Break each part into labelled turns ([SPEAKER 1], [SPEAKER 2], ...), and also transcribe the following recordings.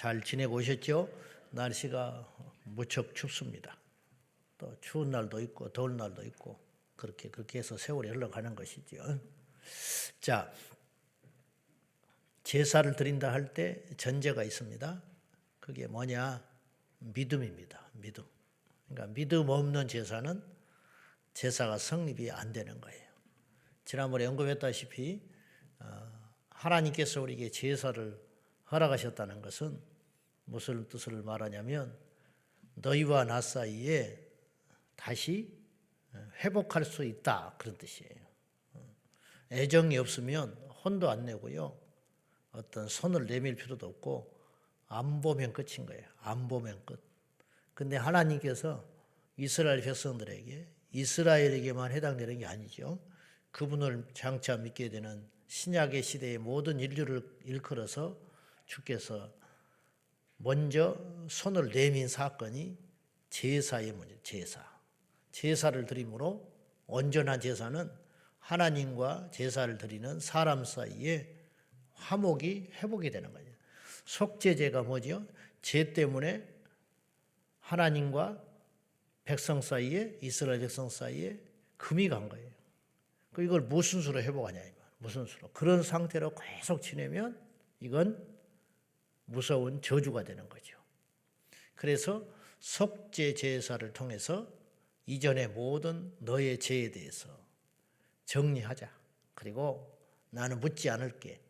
[SPEAKER 1] 잘 지내고 오셨죠? 날씨가 무척 춥습니다. 또 추운 날도 있고 더운 날도 있고 그렇게 그렇게 해서 세월이 흘러가는 것이죠. 자, 제사를 드린다 할 때 전제가 있습니다. 그게 뭐냐? 믿음입니다. 믿음. 그러니까 믿음 없는 제사는 제사가 성립이 안 되는 거예요. 지난번에 언급했다시피 어, 하나님께서 우리에게 제사를 허락하셨다는 것은 무슨 뜻을 말하냐면 너희와 나 사이에 다시 회복할 수 있다 그런 뜻이에요. 애정이 없으면 혼도 안 내고요. 어떤 손을 내밀 필요도 없고 안 보면 끝인 거예요. 안 보면 끝. 근데 하나님께서 이스라엘 백성들에게 이스라엘에게만 해당되는 게 아니죠. 그분을 장차 믿게 되는 신약의 시대의 모든 인류를 일컬어서 주께서 먼저 손을 내민 사건이 제사의 문제, 제사. 제사를 드림으로 온전한 제사는 하나님과 제사를 드리는 사람 사이에 화목이 회복이 되는 거죠. 속죄제가 뭐죠? 죄 때문에 하나님과 백성 사이에 이스라엘 백성 사이에 금이 간 거예요. 그 이걸 무슨 수로 회복하냐 이거. 무슨 수로. 그런 상태로 계속 지내면 이건 무서운 저주가 되는 거죠. 그래서 속죄 제사를 통해서 이전의 모든 너의 죄에 대해서 정리하자. 그리고 나는 묻지 않을게.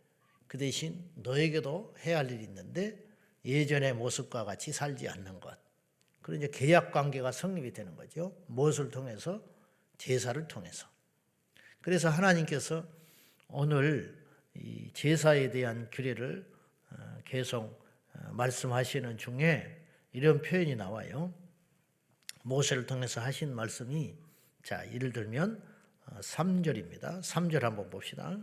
[SPEAKER 1] 그 대신 너에게도 해야 할 일이 있는데 예전의 모습과 같이 살지 않는 것. 그런 이제 계약 관계가 성립이 되는 거죠. 무엇을 통해서? 제사를 통해서. 그래서 하나님께서 오늘 이 제사에 대한 규례를 어, 계속 어, 말씀하시는 중에 이런 표현이 나와요. 모세를 통해서 하신 말씀이 자, 예를 들면 3절입니다. 3절 한번 봅시다.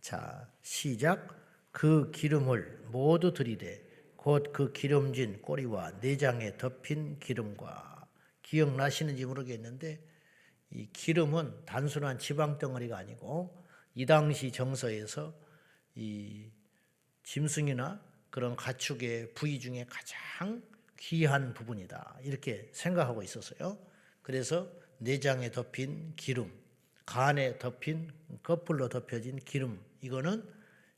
[SPEAKER 1] 자, 시작. 그 기름을 모두 들이되 곧 그 기름진 꼬리와 내장에 덮인 기름과 기억나시는지 모르겠는데 이 기름은 단순한 지방 덩어리가 아니고 이 당시 정서에서 이 짐승이나 그런 가축의 부위 중에 가장 귀한 부분이다. 이렇게 생각하고 있었어요. 그래서 내장에 덮인 기름, 간에 덮인 거풀로 덮여진 기름, 이거는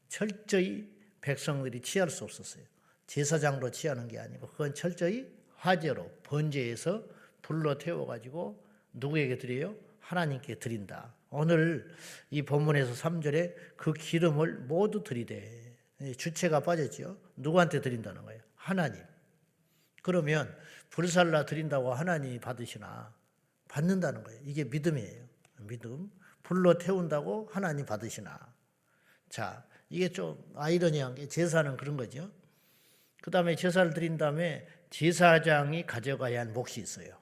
[SPEAKER 1] 철저히 백성들이 취할 수 없었어요. 제사장으로 취하는 게 아니고 그건 철저히 화제로 번제해서 불로 태워가지고 누구에게 드려요? 하나님께 드린다. 오늘 이 본문에서 3절에 그 기름을 모두 드리되 주체가 빠졌죠. 누구한테 드린다는 거예요? 하나님. 그러면 불살라 드린다고 하나님이 받으시나? 받는다는 거예요. 이게 믿음이에요. 믿음. 불로 태운다고 하나님 받으시나? 자, 이게 좀 아이러니한 게 제사는 그런 거죠. 그 다음에 제사를 드린 다음에 제사장이 가져가야 할 몫이 있어요.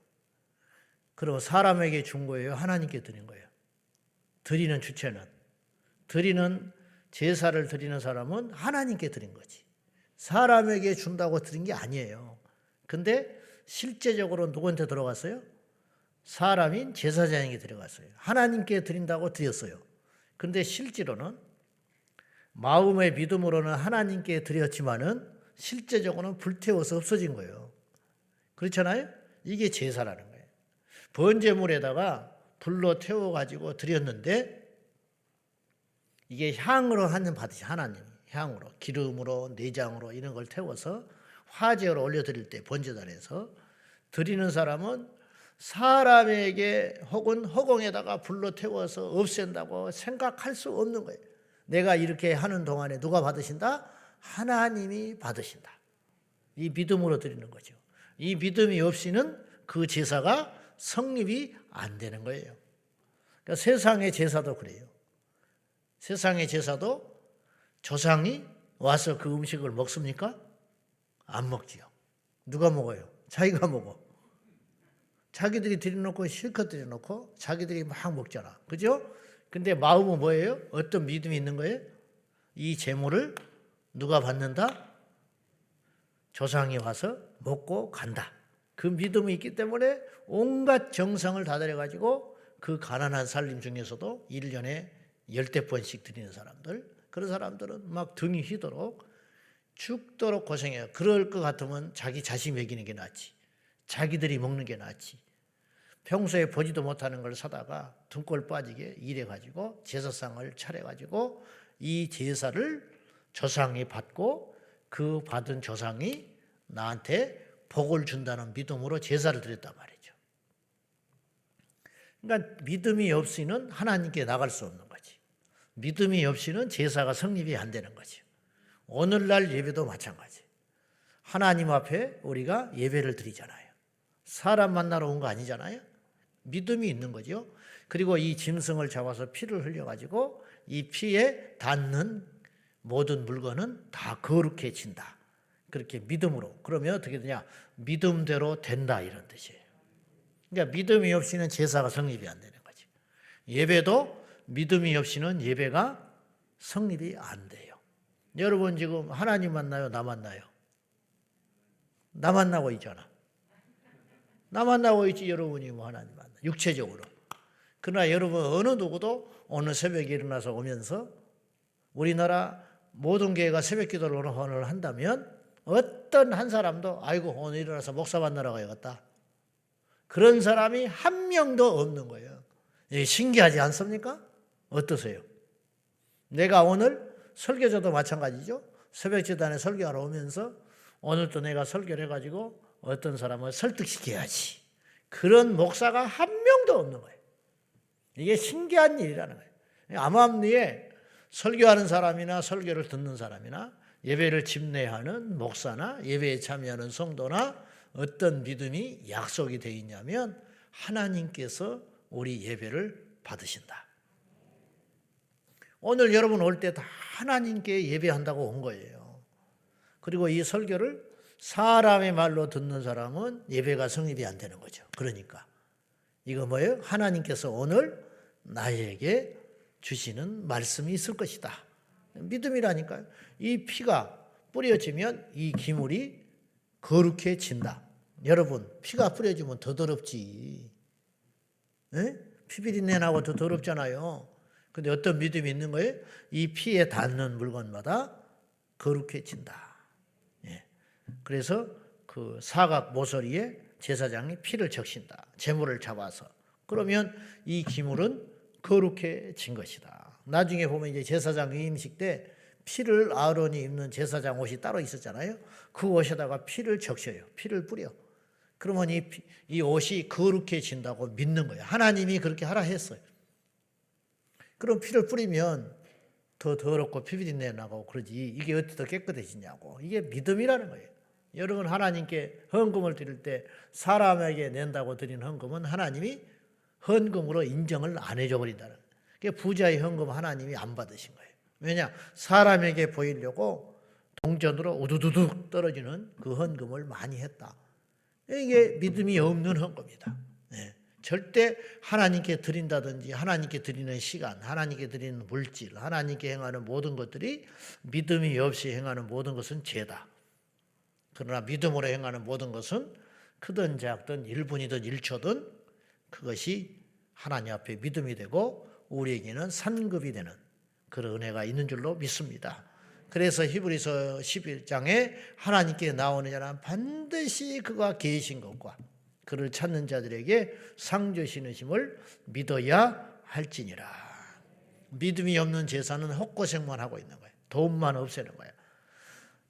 [SPEAKER 1] 그리고 사람에게 준 거예요? 하나님께 드린 거예요? 드리는 주체는? 드리는 제사를 드리는 사람은 하나님께 드린 거지. 사람에게 준다고 드린 게 아니에요. 근데 실제적으로 누구한테 들어갔어요? 사람인 제사장에게 들어갔어요. 하나님께 드린다고 드렸어요. 근데 실제로는 마음의 믿음으로는 하나님께 드렸지만은 실제적으로는 불태워서 없어진 거예요. 그렇잖아요? 이게 제사라는 거예요. 번제물에다가 불로 태워가지고 드렸는데 이게 향으로 하는 받으시 하나님 향으로 기름으로 내장으로 이런 걸 태워서 화제로 올려드릴 때 번제단에서 드리는 사람은 사람에게 혹은 허공에다가 불로 태워서 없앤다고 생각할 수 없는 거예요. 내가 이렇게 하는 동안에 누가 받으신다? 하나님이 받으신다. 이 믿음으로 드리는 거죠. 이 믿음이 없이는 그 제사가 성립이 안 되는 거예요. 그러니까 세상의 제사도 그래요. 세상의 제사도 조상이 와서 그 음식을 먹습니까? 안 먹지요. 누가 먹어요? 자기가 먹어. 자기들이 들여놓고 실컷 들여놓고 자기들이 막 먹잖아. 그죠? 근데 마음은 뭐예요? 어떤 믿음이 있는 거예요? 이 재물을 누가 받는다? 조상이 와서 먹고 간다. 그 믿음이 있기 때문에 온갖 정성을 다 들여 가지고 그 가난한 살림 중에서도 1년에 열대 번씩 드리는 사람들, 그런 사람들은 막 등이 휘도록 죽도록 고생해요. 그럴 것 같으면 자기 자식 먹이는 게 낫지. 자기들이 먹는 게 낫지. 평소에 보지도 못하는 걸 사다가 등골 빠지게 일해 가지고 제사상을 차려 가지고 이 제사를 조상이 받고 그 받은 조상이 나한테 복을 준다는 믿음으로 제사를 드렸단 말이죠. 그러니까 믿음이 없이는 하나님께 나갈 수 없는 거지. 믿음이 없이는 제사가 성립이 안 되는 거지. 오늘날 예배도 마찬가지. 하나님 앞에 우리가 예배를 드리잖아요. 사람 만나러 온 거 아니잖아요. 믿음이 있는 거죠. 그리고 이 짐승을 잡아서 피를 흘려가지고 이 피에 닿는 모든 물건은 다 거룩해진다. 그렇게 믿음으로. 그러면 어떻게 되냐? 믿음대로 된다 이런 뜻이에요. 그러니까 믿음이 없이는 제사가 성립이 안 되는 거지. 예배도 믿음이 없이는 예배가 성립이 안 돼요. 여러분 지금 하나님 만나요? 나 만나요? 나 만나고 있잖아. 나 만나고 있지 여러분이 뭐 하나님 만나. 육체적으로. 그러나 여러분 어느 누구도 오늘 새벽에 일어나서 오면서 우리나라 모든 교회가 새벽 기도를 오늘 한다면 어떤 한 사람도 아이고 오늘 일어나서 목사 만나러 가야겠다. 그런 사람이 한 명도 없는 거예요. 이게 신기하지 않습니까? 어떠세요? 내가 오늘 설교자도 마찬가지죠. 새벽 재단에 설교하러 오면서 오늘도 내가 설교를 해가지고 어떤 사람을 설득시켜야지. 그런 목사가 한 명도 없는 거예요. 이게 신기한 일이라는 거예요. 암암리에 설교하는 사람이나 설교를 듣는 사람이나 예배를 집례하는 목사나 예배에 참여하는 성도나 어떤 믿음이 약속이 되어 있냐면 하나님께서 우리 예배를 받으신다. 오늘 여러분 올 때 다 하나님께 예배한다고 온 거예요. 그리고 이 설교를 사람의 말로 듣는 사람은 예배가 성립이 안 되는 거죠. 그러니까 이거 뭐예요? 하나님께서 오늘 나에게 주시는 말씀이 있을 것이다. 믿음이라니까요. 이 피가 뿌려지면 이 기물이 거룩해진다. 여러분, 피가 뿌려지면 더 더럽지. 에? 피비린내 나고 더 더럽잖아요. 근데 어떤 믿음이 있는 거예요? 이 피에 닿는 물건마다 거룩해진다. 예. 그래서 그 사각 모서리에 제사장이 피를 적신다. 제물을 잡아서. 그러면 이 기물은 거룩해진 것이다. 나중에 보면 이제 제사장 위임식 때 피를 아론이 입는 제사장 옷이 따로 있었잖아요. 그 옷에다가 피를 적셔요. 피를 뿌려. 그러면 이, 피, 이 옷이 거룩해진다고 믿는 거예요. 하나님이 그렇게 하라 했어요. 그럼 피를 뿌리면 더 더럽고 피비린내 나고 그러지. 이게 어떻게 더 깨끗해지냐고. 이게 믿음이라는 거예요. 여러분 하나님께 헌금을 드릴 때 사람에게 낸다고 드린 헌금은 하나님이 헌금으로 인정을 안 해줘 버린다는. 그 부자의 헌금 하나님이 안 받으신 거예요. 왜냐 사람에게 보이려고 동전으로 우두두둑 떨어지는 그 헌금을 많이 했다. 이게 믿음이 없는 헌금이다. 네. 절대 하나님께 드린다든지 하나님께 드리는 시간, 하나님께 드리는 물질, 하나님께 행하는 모든 것들이 믿음이 없이 행하는 모든 것은 죄다. 그러나 믿음으로 행하는 모든 것은 크든 작든 1분이든 1초든 그것이 하나님 앞에 믿음이 되고 우리에게는 산급이 되는 그런 은혜가 있는 줄로 믿습니다. 그래서 히브리서 11장에 하나님께 나오는 자는 반드시 그가 계신 것과 그를 찾는 자들에게 상 주시는 심을 믿어야 할지니라. 믿음이 없는 제사는 헛고생만 하고 있는 거예요. 돈만 없애는 거예요.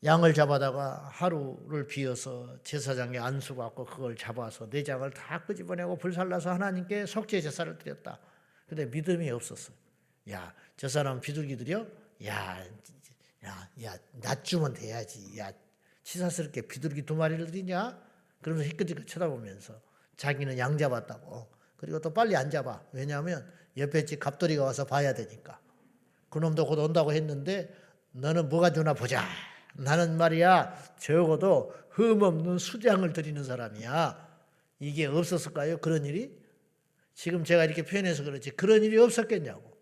[SPEAKER 1] 양을 잡아다가 하루를 비어서 제사장에 안수 받고 그걸 잡아서 내장을 다 끄집어내고 불살라서 하나님께 속죄 제사를 드렸다. 근데 믿음이 없었어. 야, 저 사람 비둘기 들여? 야, 야, 야, 낮 주면 돼야지. 야, 치사스럽게 비둘기 두 마리를 드리냐? 그러면서 희끗희끗 쳐다보면서 자기는 양 잡았다고. 그리고 또 빨리 안 잡아. 왜냐하면 옆에 집 갑돌이가 와서 봐야 되니까. 그놈도 곧 온다고 했는데 너는 뭐가 주나 보자. 나는 말이야 적어도 흠없는 수장을 드리는 사람이야. 이게 없었을까요? 그런 일이? 지금 제가 이렇게 표현해서 그렇지 그런 일이 없었겠냐고.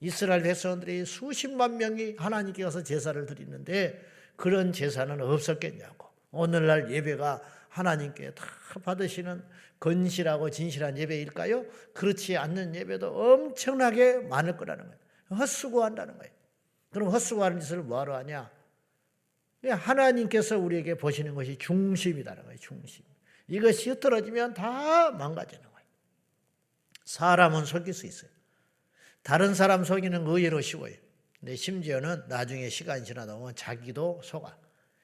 [SPEAKER 1] 이스라엘 백성들이 수십만 명이 하나님께 가서 제사를 드리는데 그런 제사는 없었겠냐고. 오늘날 예배가 하나님께 다 받으시는 건실하고 진실한 예배일까요? 그렇지 않는 예배도 엄청나게 많을 거라는 거예요. 헛수고한다는 거예요. 그럼 헛수고하는 짓을 뭐하러 하냐? 하나님께서 우리에게 보시는 것이 중심이다는 거예요. 중심. 이것이 흐트러지면 다 망가지는 거예요. 사람은 속일 수 있어요. 다른 사람 속이는 거 의외로 쉬워요. 근데 심지어는 나중에 시간이 지나다 보면 자기도 속아.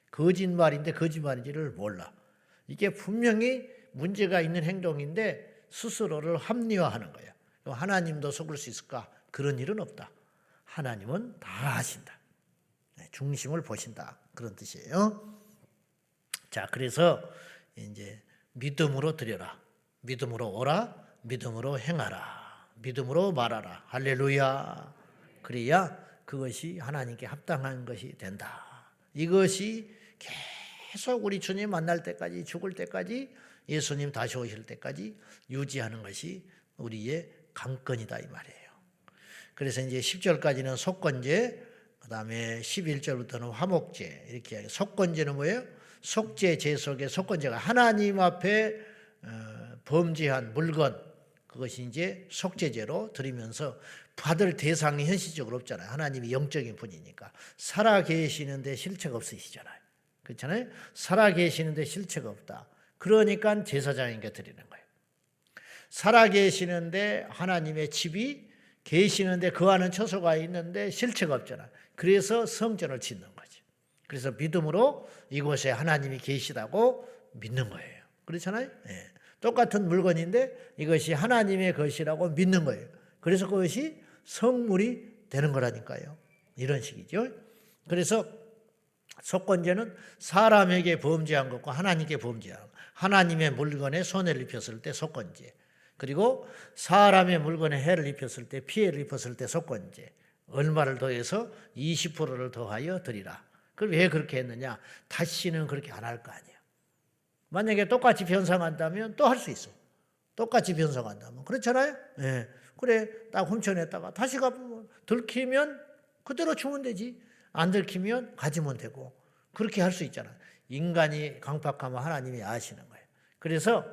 [SPEAKER 1] 거짓말인데 거짓말인지를 몰라. 이게 분명히 문제가 있는 행동인데 스스로를 합리화하는 거예요. 하나님도 속을 수 있을까? 그런 일은 없다. 하나님은 다 아신다. 네, 중심을 보신다. 그런 뜻이에요. 자, 그래서 이제 믿음으로 드려라. 믿음으로 오라. 믿음으로 행하라. 믿음으로 말하라. 할렐루야. 그래야 그것이 하나님께 합당한 것이 된다. 이것이 계속 우리 주님 만날 때까지 죽을 때까지 예수님 다시 오실 때까지 유지하는 것이 우리의 강건이다 이 말이에요. 그래서 이제 10절까지는 속건제, 그다음에 11절부터는 화목제 이렇게 해요. 속건제는 뭐예요? 속죄 제 속에 속건제가 하나님 앞에 어, 범죄한 물건 그것이 이제 속죄제로 드리면서 받을 대상이 현실적으로 없잖아요. 하나님이 영적인 분이니까 살아 계시는데 실체가 없으시잖아요. 그렇잖아요. 살아 계시는데 실체가 없다. 그러니까 제사장에게 드리는 거예요. 살아 계시는데 하나님의 집이 계시는데 그 안은 처소가 있는데 실체가 없잖아. 그래서 성전을 짓는 거지. 그래서 믿음으로 이곳에 하나님이 계시다고 믿는 거예요. 그렇잖아요. 예. 똑같은 물건인데 이것이 하나님의 것이라고 믿는 거예요. 그래서 그것이 성물이 되는 거라니까요. 이런 식이죠. 그래서 속건제는 사람에게 범죄한 것과 하나님께 범죄한 것. 하나님의 물건에 손해를 입혔을 때 속건제. 그리고 사람의 물건에 해를 입혔을 때 피해를 입혔을 때 속건제. 얼마를 더해서 20%를 더하여 드리라. 그럼 왜 그렇게 했느냐? 다시는 그렇게 안 할 거 아니에요. 만약에 똑같이 변상한다면 또 할 수 있어. 똑같이 변상한다면. 그렇잖아요? 예. 그래, 딱 훔쳐냈다가 다시 가보면 들키면 그대로 주면 되지. 안 들키면 가지면 되고. 그렇게 할 수 있잖아. 인간이 강팍하면 하나님이 아시는 거예요. 그래서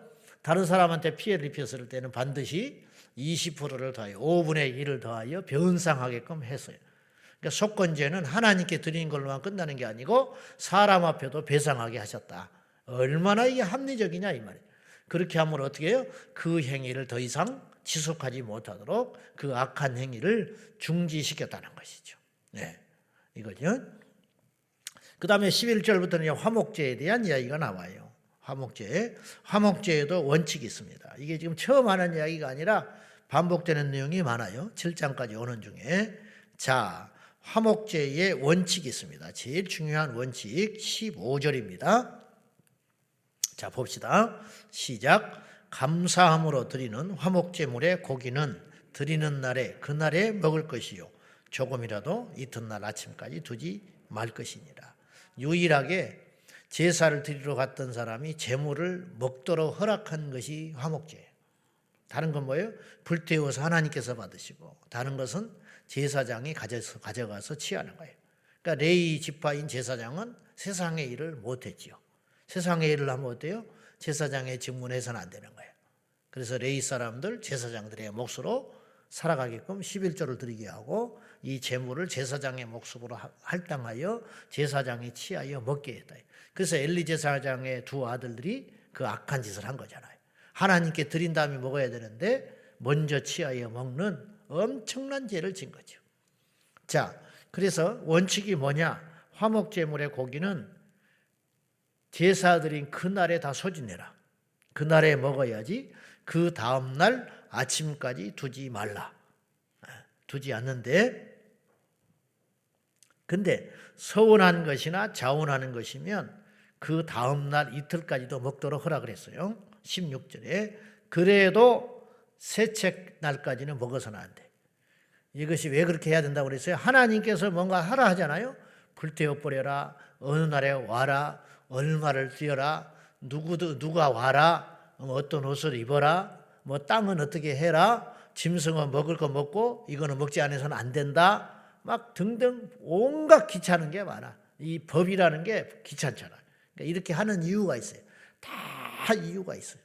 [SPEAKER 1] 다른 사람한테 피해를 입혔을 때는 반드시 20%를 더하여 5분의 1을 더하여 변상하게끔 했어요. 그러니까 속건제는 하나님께 드리는 걸로만 끝나는 게 아니고 사람 앞에도 배상하게 하셨다. 얼마나 이게 합리적이냐 이 말이에요. 그렇게 하면 어떻게 해요? 그 행위를 더 이상 지속하지 못하도록 그 악한 행위를 중지시켰다는 것이죠. 네. 이거죠. 그 다음에 11절부터는 화목제에 대한 이야기가 나와요. 화목제. 화목제에도 원칙이 있습니다. 이게 지금 처음 하는 이야기가 아니라 반복되는 내용이 많아요. 7장까지 오는 중에. 자, 화목제의 원칙이 있습니다. 제일 중요한 원칙 15절입니다. 자, 봅시다. 시작. 감사함으로 드리는 화목제물의 고기는 드리는 날에 그날에 먹을 것이요. 조금이라도 이튿날 아침까지 두지 말 것이니라. 유일하게 제사를 드리러 갔던 사람이 제물을 먹도록 허락한 것이 화목제예요. 다른 건 뭐예요? 불태워서 하나님께서 받으시고 다른 것은 제사장이 가져서, 가져가서 취하는 거예요. 그러니까 레이 지파인 제사장은 세상의 일을 못했지요. 세상의 일을 하면 어때요? 제사장의 직문해서는 안 되는 거예요. 그래서 레이 사람들 제사장들의 몫으로 살아가게끔 11조를 드리게 하고 이 재물을 제사장의 몫으로 할당하여 제사장이 취하여 먹게 했다. 그래서 엘리 제사장의 두 아들들이 그 악한 짓을 한 거잖아요. 하나님께 드린 다음에 먹어야 되는데 먼저 취하여 먹는 엄청난 죄를 진 거죠. 자, 그래서 원칙이 뭐냐? 화목제물의 고기는 제사드린 그날에 다 소진해라. 그날에 먹어야지 그 다음날 아침까지 두지 말라. 두지 않는데 근데 서운한 것이나 자원하는 것이면 그 다음날 이틀까지도 먹도록 허락을 했어요. 16절에 그래도 세책 날까지는 먹어서는 안 돼. 이것이 왜 그렇게 해야 된다고 그랬어요? 하나님께서 뭔가 하라 하잖아요. 불태워 버려라. 어느 날에 와라. 얼마를 뛰어라. 누구도 누가 와라. 뭐 어떤 옷을 입어라. 뭐 땅은 어떻게 해라. 짐승은 먹을 거 먹고 이거는 먹지 않아서는 안 된다. 막 등등 온갖 귀찮은 게 많아. 이 법이라는 게 귀찮잖아. 그러니까 이렇게 하는 이유가 있어요. 다 이유가 있어요.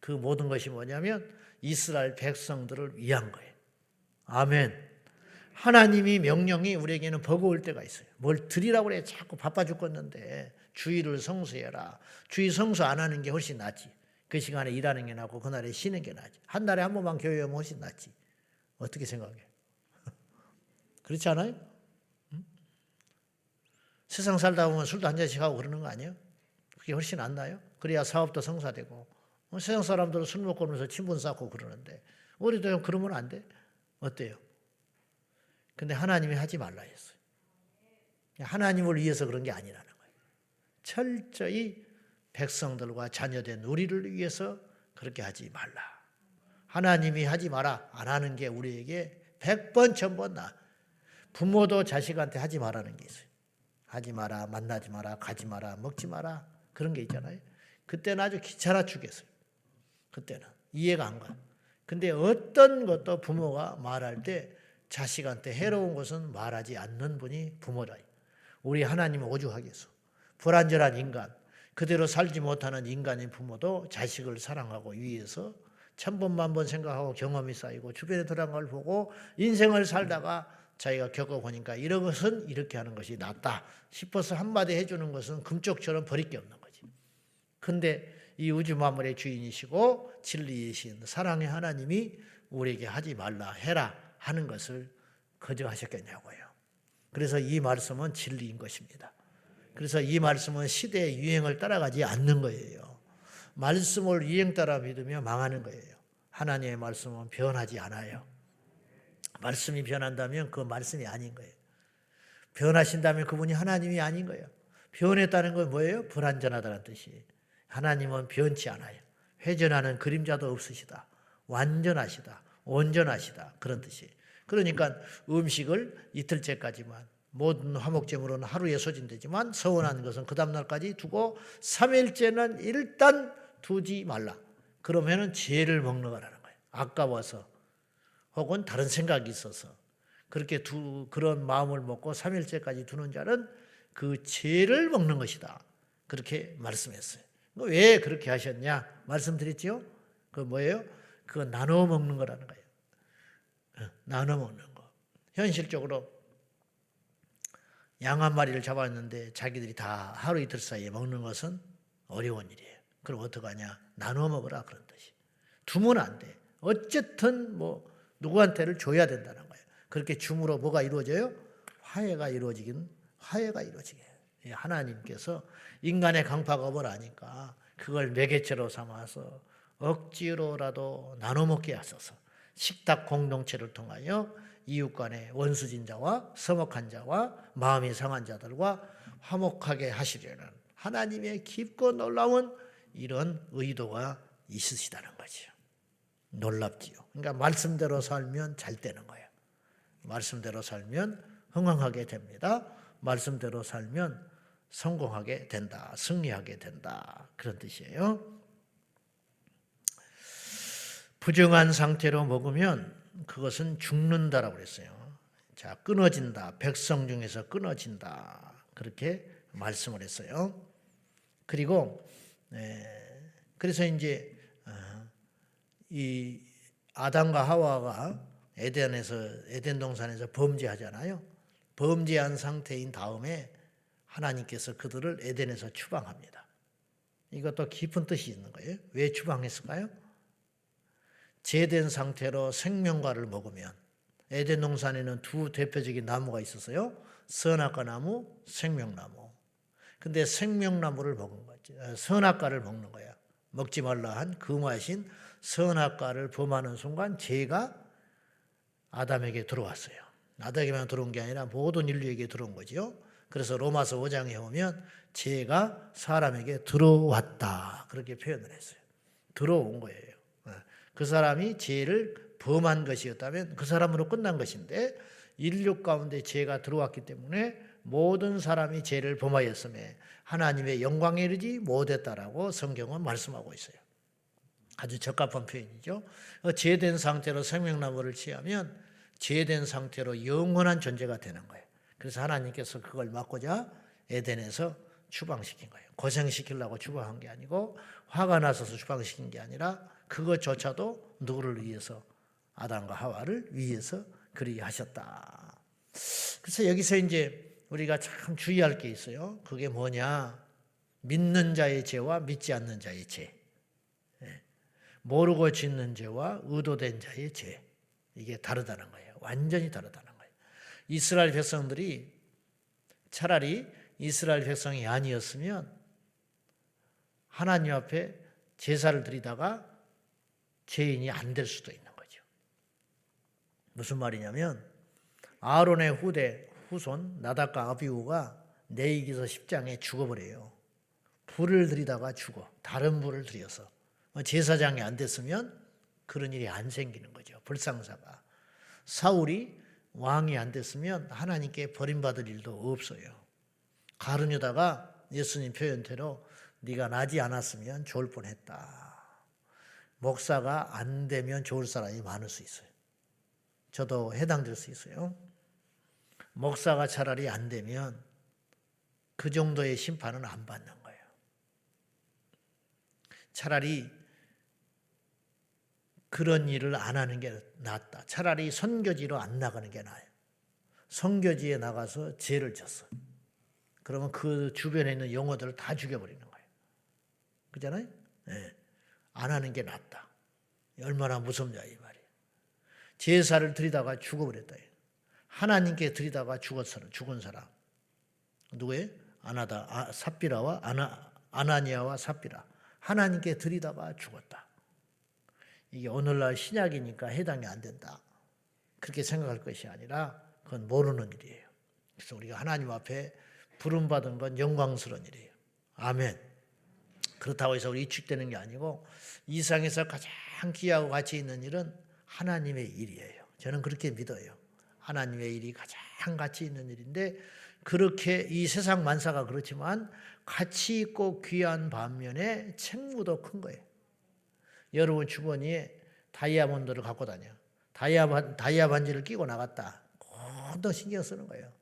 [SPEAKER 1] 그 모든 것이 뭐냐면 이스라엘 백성들을 위한 거예요. 아멘. 하나님이 명령이 우리에게는 버거울 때가 있어요. 뭘 드리라고 그래 자꾸 바빠 죽겠는데 주의를 성수해라. 주의 성수 안 하는 게 훨씬 낫지. 그 시간에 일하는 게 낫고 그날에 쉬는 게 낫지. 한 달에 한 번만 교회 오면 훨씬 낫지. 어떻게 생각해? 그렇지 않아요? 응? 세상 살다 보면 술도 한 잔씩 하고 그러는 거 아니에요? 그게 훨씬 안 나요? 그래야 사업도 성사되고 어, 세상 사람들은 술 먹고 오면서 친분 쌓고 그러는데 우리도 좀 그러면 안 돼? 어때요? 근데 하나님이 하지 말라 했어요. 하나님을 위해서 그런 게 아니라는 거예요. 철저히 백성들과 자녀된 우리를 위해서 그렇게 하지 말라. 하나님이 하지 마라 안 하는 게 우리에게 백번 천번 나. 부모도 자식한테 하지 말라는 게 있어요. 하지 마라, 만나지 마라, 가지 마라, 먹지 마라 그런 게 있잖아요. 그때는 아주 귀찮아 죽겠어요. 그때는 이해가 안 가. 근데 어떤 것도 부모가 말할 때 자식한테 해로운 것은 말하지 않는 분이 부모다. 우리 하나님은 오죽하겠어. 불완전한 인간, 그대로 살지 못하는 인간인 부모도 자식을 사랑하고 위해서 천번만 번 생각하고 경험이 쌓이고 주변에 돌아간 걸 보고 인생을 살다가 자기가 겪어보니까 이런 것은 이렇게 하는 것이 낫다 싶어서 한마디 해주는 것은 금쪽처럼 버릴 게 없는 거지. 근데 이 우주 만물의 주인이시고 진리이신 사랑의 하나님이 우리에게 하지 말라 해라 하는 것을 거저 하셨겠냐고요. 그래서 이 말씀은 진리인 것입니다. 그래서 이 말씀은 시대의 유행을 따라가지 않는 거예요. 말씀을 유행 따라 믿으며 망하는 거예요. 하나님의 말씀은 변하지 않아요. 말씀이 변한다면 그 말씀이 아닌 거예요. 변하신다면 그분이 하나님이 아닌 거예요. 변했다는 건 뭐예요? 불완전하다는 뜻이. 하나님은 변치 않아요. 회전하는 그림자도 없으시다. 완전하시다. 온전하시다. 그런 뜻이에요. 그러니까 음식을 이틀째까지만 모든 화목제물은 하루에 소진되지만 서원한 것은 그 다음날까지 두고 3일째는 일단 두지 말라. 그러면은 죄를 먹는 거라는 거예요. 아까워서 혹은 다른 생각이 있어서 그렇게 두 그런 마음을 먹고 3일째까지 두는 자는 그 죄를 먹는 것이다. 그렇게 말씀했어요. 왜 그렇게 하셨냐? 말씀드렸지요? 그 뭐예요? 그 나눠 먹는 거라는 거예요. 어, 나눠 먹는 거. 현실적으로 양 한 마리를 잡았는데 자기들이 다 하루 이틀 사이에 먹는 것은 어려운 일이에요. 그럼 어떡하냐? 나눠 먹으라 그런 뜻이. 두면 안 돼. 어쨌든 뭐 누구한테를 줘야 된다는 거예요. 그렇게 줌으로 뭐가 이루어져요? 화해가 이루어지긴 화해가 이루어지게. 예, 하나님께서 인간의 강파가 뭐라니까 그걸 매개체로 삼아서 억지로라도 나눠 먹게 하소서. 식탁 공동체를 통하여 이웃 간의 원수진 자와 서먹한 자와 마음이 상한 자들과 화목하게 하시려는 하나님의 깊고 놀라운 이런 의도가 있으시다는 거죠. 놀랍지요. 그러니까 말씀대로 살면 잘 되는 거예요. 말씀대로 살면 흥황하게 됩니다. 말씀대로 살면 성공하게 된다. 승리하게 된다. 그런 뜻이에요. 부정한 상태로 먹으면 그것은 죽는다라고 그랬어요. 자, 끊어진다. 백성 중에서 끊어진다. 그렇게 말씀을 했어요. 그리고 에, 그래서 이제 어, 이 아담과 하와가 에덴에서 에덴 동산에서 범죄하잖아요. 범죄한 상태인 다음에 하나님께서 그들을 에덴에서 추방합니다. 이것도 깊은 뜻이 있는 거예요. 왜 추방했을까요? 제된 상태로 생명과를 먹으면 에덴 동산에는 두 대표적인 나무가 있었어요. 선악과 나무, 생명나무. 근데 생명나무를 먹은 거지. 어, 선악과를 먹는 거야. 먹지 말라 한 금하신 선악과를 범하는 순간 죄가 아담에게 들어왔어요. 아담에게만 들어온 게 아니라 모든 인류에게 들어온 거죠. 그래서 로마서 5장에 보면 죄가 사람에게 들어왔다. 그렇게 표현을 했어요. 들어온 거예요. 어, 그 사람이 죄를 범한 것이었다면 그 사람으로 끝난 것인데 인류 가운데 죄가 들어왔기 때문에 모든 사람이 죄를 범하였음에 하나님의 영광에 이르지 못했다라고 성경은 말씀하고 있어요. 아주 적합한 표현이죠. 어, 죄된 상태로 생명나무를 취하면 죄된 상태로 영원한 존재가 되는 거예요. 그래서 하나님께서 그걸 막고자 에덴에서 추방시킨 거예요. 고생시키려고 추방한 게 아니고 화가 나서서 추방시킨 게 아니라 그것조차도 누구를 위해서 아담과 하와를 위해서 그리 하셨다. 그래서 여기서 이제 우리가 참 주의할 게 있어요. 그게 뭐냐? 믿는 자의 죄와 믿지 않는 자의 죄. 예. 모르고 짓는 죄와 의도된 자의 죄. 이게 다르다는 거예요. 완전히 다르다는 거예요. 이스라엘 백성들이 차라리 이스라엘 백성이 아니었으면 하나님 앞에 제사를 드리다가 죄인이 안 될 수도 있는 거죠. 무슨 말이냐면 아론의 후대 후손 나답과 아비우가 내이기서 10장에 죽어버려요. 불을 들이다가 죽어. 다른 불을 들여서. 뭐 제사장이 안 됐으면 그런 일이 안 생기는 거죠. 불상사가. 사울이 왕이 안 됐으면 하나님께 버림받을 일도 없어요. 가르뉴다가 예수님 표현대로 네가 나지 않았으면 좋을 뻔했다. 목사가 안 되면 좋을 사람이 많을 수 있어요. 저도 해당될 수 있어요. 목사가 차라리 안 되면 그 정도의 심판은 안 받는 거예요. 차라리 그런 일을 안 하는 게 낫다. 차라리 선교지로 안 나가는 게 나아요. 선교지에 나가서 죄를 졌어. 그러면 그 주변에 있는 영어들을 다 죽여버리는 거예요. 그잖아요? 네. 안 하는 게 낫다. 얼마나 무섭냐 이 말이에요. 제사를 드리다가 죽어버렸다. 하나님께 드리다가 죽었어 죽은 사람. 누구예요? 아나다, 아, 삽비라와 아나, 아나니아와 삽비라. 하나님께 드리다가 죽었다. 이게 오늘날 신약이니까 해당이 안 된다. 그렇게 생각할 것이 아니라 그건 모르는 일이에요. 그래서 우리가 하나님 앞에 부름받은 건 영광스러운 일이에요. 아멘. 그렇다고 해서 우리 이축되는 게 아니고 이 세상에서 가장 귀하고 가치 있는 일은 하나님의 일이에요. 저는 그렇게 믿어요. 하나님의 일이 가장 가치 있는 일인데 그렇게 이 세상 만사가 그렇지만 가치 있고 귀한 반면에 책무도 큰 거예요. 여러분 주머니에 다이아몬드를 갖고 다녀. 다이아, 다이아 반지를 끼고 나갔다. 더 신경 쓰는 거예요.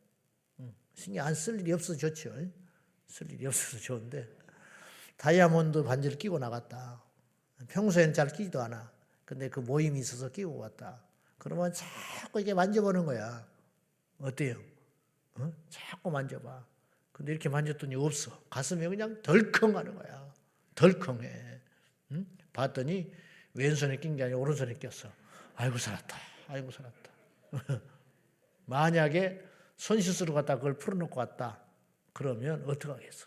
[SPEAKER 1] 신경 안 쓸 일이 없어서 좋죠. 쓸 일이 없어서 좋은데 다이아몬드 반지를 끼고 나갔다. 평소엔 잘 끼지도 않아. 근데 그 모임이 있어서 끼고 갔다. 그러면 자꾸 이게 만져보는 거야. 어때요? 어? 자꾸 만져봐. 근데 이렇게 만졌더니 없어. 가슴이 그냥 덜컹 하는 거야. 덜컹해. 응? 봤더니 왼손에 낀 게 아니라 오른손에 꼈어. 아이고 살았다. 아이고 살았다. 만약에 손실수로 갖다 그걸 풀어놓고 왔다. 그러면 어떡하겠어.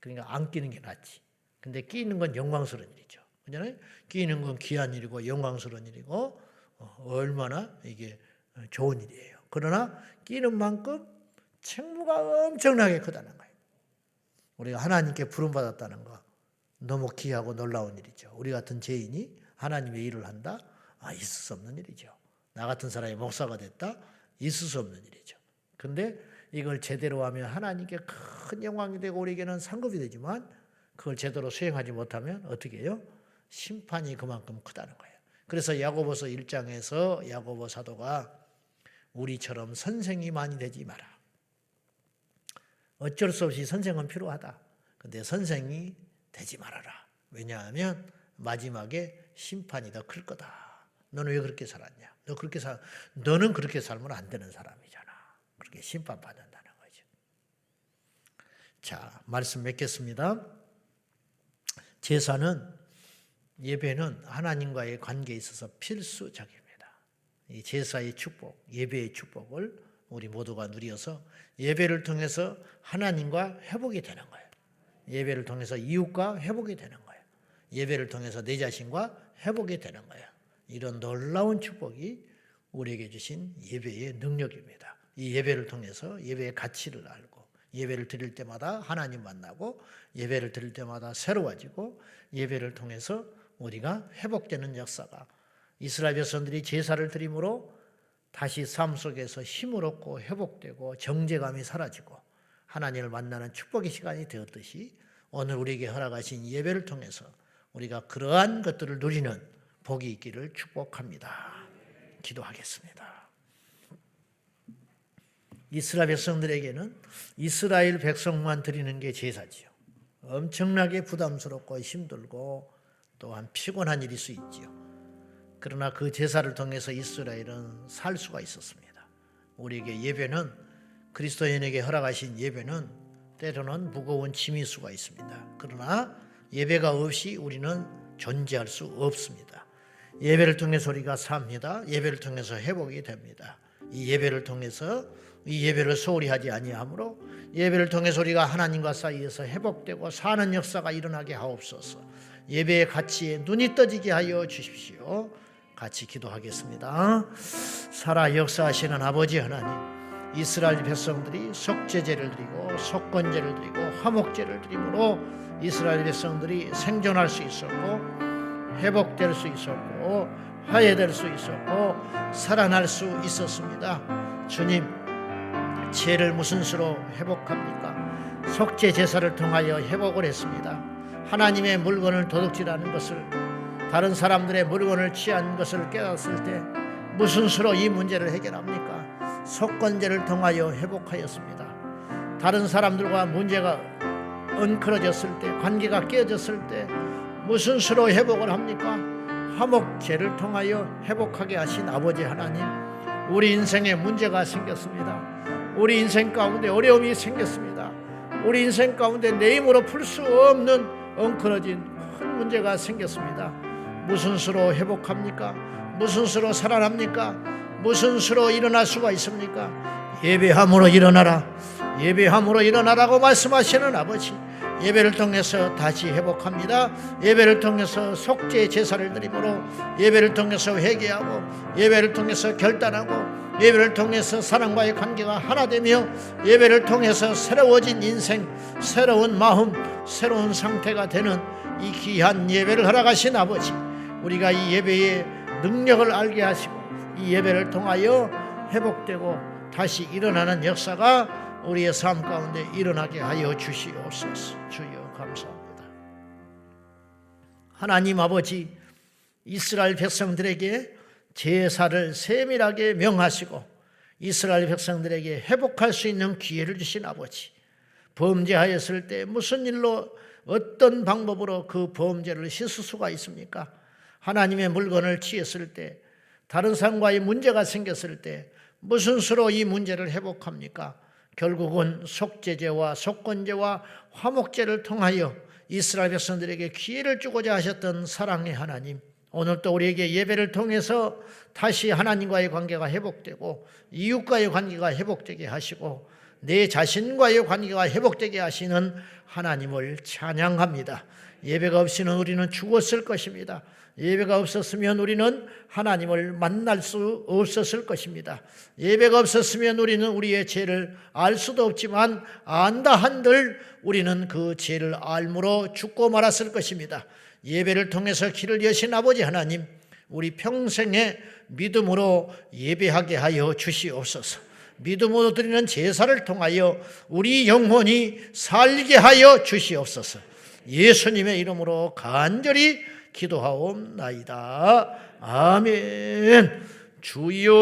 [SPEAKER 1] 그러니까 안 끼는 게 낫지. 근데 끼는 건 영광스러운 일이죠. 그잖아요? 끼는 건 귀한 일이고 영광스러운 일이고 어, 얼마나 이게 좋은 일이에요. 그러나 끼는 만큼 책무가 엄청나게 크다는 거예요. 우리가 하나님께 부름 받았다는 거 너무 귀하고 놀라운 일이죠. 우리 같은 죄인이 하나님의 일을 한다? 아, 있을 수 없는 일이죠. 나 같은 사람이 목사가 됐다? 있을 수 없는 일이죠. 근데 이걸 제대로 하면 하나님께 큰 영광이 되고 우리에게는 상급이 되지만 그걸 제대로 수행하지 못하면 어떻게 해요? 심판이 그만큼 크다는 거예요. 그래서 야고보서 1장에서 야고보 사도가 우리처럼 선생이 많이 되지 마라. 어쩔 수 없이 선생은 필요하다. 근데 선생이 되지 말아라. 왜냐하면 마지막에 심판이 더 클 거다. 너는 왜 그렇게 살았냐? 너 그렇게 살, 너는 그렇게 살면 안 되는 사람이잖아. 그렇게 심판받는다는 거죠. 자, 말씀 맺겠습니다. 제사는 예배는 하나님과의 관계에 있어서 필수적입니다. 이 제사의 축복, 예배의 축복을 우리 모두가 누려서 예배를 통해서 하나님과 회복이 되는 거예요. 예배를 통해서 이웃과 회복이 되는 거예요. 예배를 통해서 내 자신과 회복이 되는 거예요. 이런 놀라운 축복이 우리에게 주신 예배의 능력입니다. 이 예배를 통해서 예배의 가치를 알고 예배를 드릴 때마다 하나님 만나고 예배를 드릴 때마다 새로워지고 예배를 통해서 우리가 회복되는 역사가 이스라엘 백성들이 제사를 드림으로 다시 삶 속에서 힘을 얻고 회복되고 정제감이 사라지고 하나님을 만나는 축복의 시간이 되었듯이 오늘 우리에게 허락하신 예배를 통해서 우리가 그러한 것들을 누리는 복이 있기를 축복합니다. 기도하겠습니다. 이스라엘 백성들에게는 이스라엘 백성만 드리는 게 제사지요. 엄청나게 부담스럽고 힘들고 또한 피곤한 일일 수 있지요. 그러나 그 제사를 통해서 이스라엘은 살 수가 있었습니다. 우리에게 예배는 그리스도인에게 허락하신 예배는 때로는 무거운 짐일 수가 있습니다. 그러나 예배가 없이 우리는 존재할 수 없습니다. 예배를 통해서 우리가 삽니다. 예배를 통해서 회복이 됩니다. 이 예배를 통해서 이 예배를 소홀히 하지 아니하므로 예배를 통해서 우리가 하나님과 사이에서 회복되고 사는 역사가 일어나게 하옵소서. 예배의 가치에 눈이 떠지게 하여 주십시오. 같이 기도하겠습니다. 살아 역사하시는 아버지 하나님, 이스라엘 백성들이 속죄제를 드리고 속건제를 드리고 화목제를 드림으로 이스라엘 백성들이 생존할 수 있었고 회복될 수 있었고 화해될 수 있었고 살아날 수 있었습니다. 주님, 죄를 무슨 수로 회복합니까? 속죄 제사를 통하여 회복을 했습니다. 하나님의 물건을 도둑질하는 것을 다른 사람들의 물건을 취한 것을 깨닫을 때 무슨 수로 이 문제를 해결합니까? 속건제를 통하여 회복하였습니다. 다른 사람들과 문제가 엉클어졌을 때 관계가 깨졌을 때 무슨 수로 회복을 합니까? 화목제를 통하여 회복하게 하신 아버지 하나님 우리 인생에 문제가 생겼습니다. 우리 인생 가운데 어려움이 생겼습니다. 우리 인생 가운데 내 힘으로 풀 수 없는 엉클어진 큰 문제가 생겼습니다. 무슨 수로 회복합니까? 무슨 수로 살아납니까? 무슨 수로 일어날 수가 있습니까? 예배함으로 일어나라. 예배함으로 일어나라고 말씀하시는 아버지. 예배를 통해서 다시 회복합니다. 예배를 통해서 속죄 제사를 드림으로 예배를 통해서 회개하고 예배를 통해서 결단하고 예배를 통해서 사랑과의 관계가 하나 되며 예배를 통해서 새로워진 인생, 새로운 마음, 새로운 상태가 되는 이 귀한 예배를 허락하신 아버지. 우리가 이 예배의 능력을 알게 하시고 이 예배를 통하여 회복되고 다시 일어나는 역사가 우리의 삶 가운데 일어나게 하여 주시옵소서. 주여 감사합니다. 하나님 아버지 이스라엘 백성들에게 제사를 세밀하게 명하시고 이스라엘 백성들에게 회복할 수 있는 기회를 주신 아버지. 범죄하였을 때 무슨 일로 어떤 방법으로 그 범죄를 씻을 수가 있습니까? 하나님의 물건을 취했을 때 다른 사람과의 문제가 생겼을 때 무슨 수로 이 문제를 회복합니까? 결국은 속죄제와 속건제와 화목제를 통하여 이스라엘 백성들에게 기회를 주고자 하셨던 사랑의 하나님 오늘 또 우리에게 예배를 통해서 다시 하나님과의 관계가 회복되고 이웃과의 관계가 회복되게 하시고 내 자신과의 관계가 회복되게 하시는 하나님을 찬양합니다. 예배가 없이는 우리는 죽었을 것입니다. 예배가 없었으면 우리는 하나님을 만날 수 없었을 것입니다. 예배가 없었으면 우리는 우리의 죄를 알 수도 없지만 안다 한들 우리는 그 죄를 알므로 죽고 말았을 것입니다. 예배를 통해서 길을 여신 아버지 하나님, 우리 평생에 믿음으로 예배하게 하여 주시옵소서. 믿음으로 드리는 제사를 통하여 우리 영혼이 살게 하여 주시옵소서. 예수님의 이름으로 간절히 기도하옵나이다. 아멘. 주여,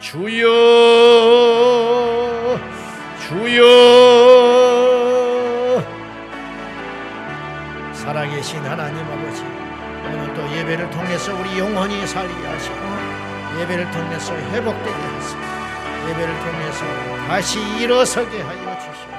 [SPEAKER 1] 주여, 주여. 살아계신 하나님 아버지, 오늘도 예배를 통해서 우리 영혼이 살게 하시고, 예배를 통해서 회복되게 하시고, 예배를 통해서 다시 일어서게 하여 주시옵소서.